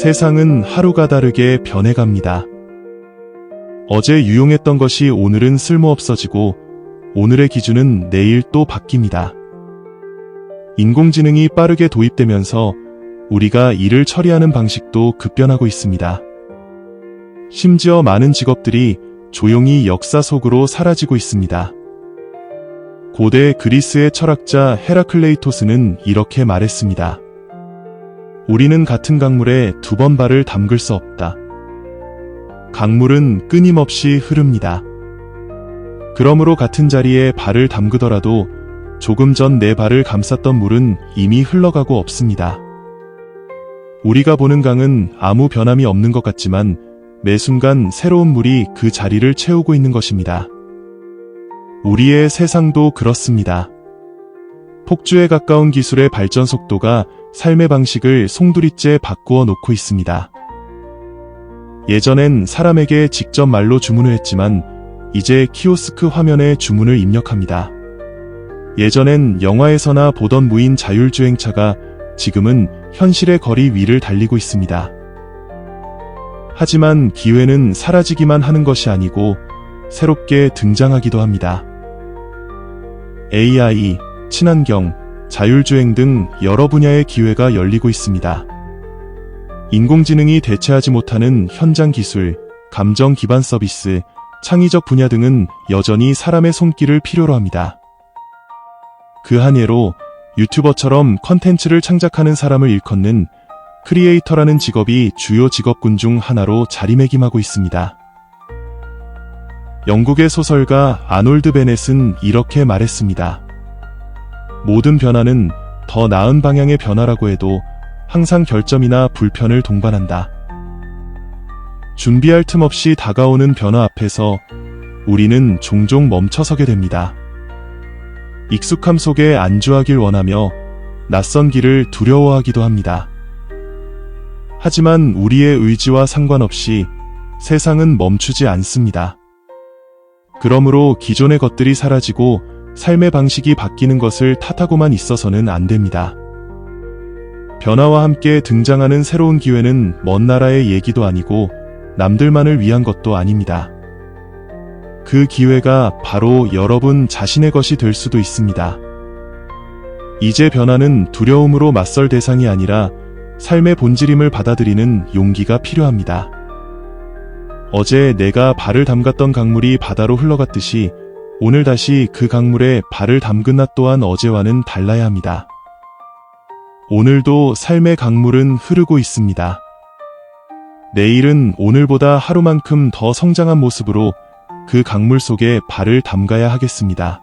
세상은 하루가 다르게 변해갑니다. 어제 유용했던 것이 오늘은 쓸모없어지고 오늘의 기준은 내일 또 바뀝니다. 인공지능이 빠르게 도입되면서 우리가 일을 처리하는 방식도 급변하고 있습니다. 심지어 많은 직업들이 조용히 역사 속으로 사라지고 있습니다. 고대 그리스의 철학자 헤라클레이토스는 이렇게 말했습니다. 우리는 같은 강물에 두 번 발을 담글 수 없다. 강물은 끊임없이 흐릅니다. 그러므로 같은 자리에 발을 담그더라도 조금 전 내 발을 감쌌던 물은 이미 흘러가고 없습니다. 우리가 보는 강은 아무 변함이 없는 것 같지만 매 순간 새로운 물이 그 자리를 채우고 있는 것입니다. 우리의 세상도 그렇습니다. 폭주에 가까운 기술의 발전 속도가 삶의 방식을 송두리째 바꾸어 놓고 있습니다. 예전엔 사람에게 직접 말로 주문을 했지만 이제 키오스크 화면에 주문을 입력합니다. 예전엔 영화에서나 보던 무인 자율주행차가 지금은 현실의 거리 위를 달리고 있습니다. 하지만 기회는 사라지기만 하는 것이 아니고 새롭게 등장하기도 합니다. AI, 친환경, 자율주행 등 여러 분야의 기회가 열리고 있습니다. 인공지능이 대체하지 못하는 현장 기술, 감정 기반 서비스, 창의적 분야 등은 여전히 사람의 손길을 필요로 합니다. 그 한 예로 유튜버처럼 컨텐츠를 창작하는 사람을 일컫는 크리에이터라는 직업이 주요 직업군 중 하나로 자리매김하고 있습니다. 영국의 소설가 아놀드 베넷은 이렇게 말했습니다. 모든 변화는 더 나은 방향의 변화라고 해도 항상 결점이나 불편을 동반한다. 준비할 틈 없이 다가오는 변화 앞에서 우리는 종종 멈춰서게 됩니다. 익숙함 속에 안주하길 원하며 낯선 길을 두려워하기도 합니다. 하지만 우리의 의지와 상관없이 세상은 멈추지 않습니다. 그러므로 기존의 것들이 사라지고 삶의 방식이 바뀌는 것을 탓하고만 있어서는 안 됩니다. 변화와 함께 등장하는 새로운 기회는 먼 나라의 얘기도 아니고 남들만을 위한 것도 아닙니다. 그 기회가 바로 여러분 자신의 것이 될 수도 있습니다. 이제 변화는 두려움으로 맞설 대상이 아니라 삶의 본질임을 받아들이는 용기가 필요합니다. 어제 내가 발을 담갔던 강물이 바다로 흘러갔듯이 오늘 다시 그 강물에 발을 담근 나 또한 어제와는 달라야 합니다. 오늘도 삶의 강물은 흐르고 있습니다. 내일은 오늘보다 하루만큼 더 성장한 모습으로 그 강물 속에 발을 담가야 하겠습니다.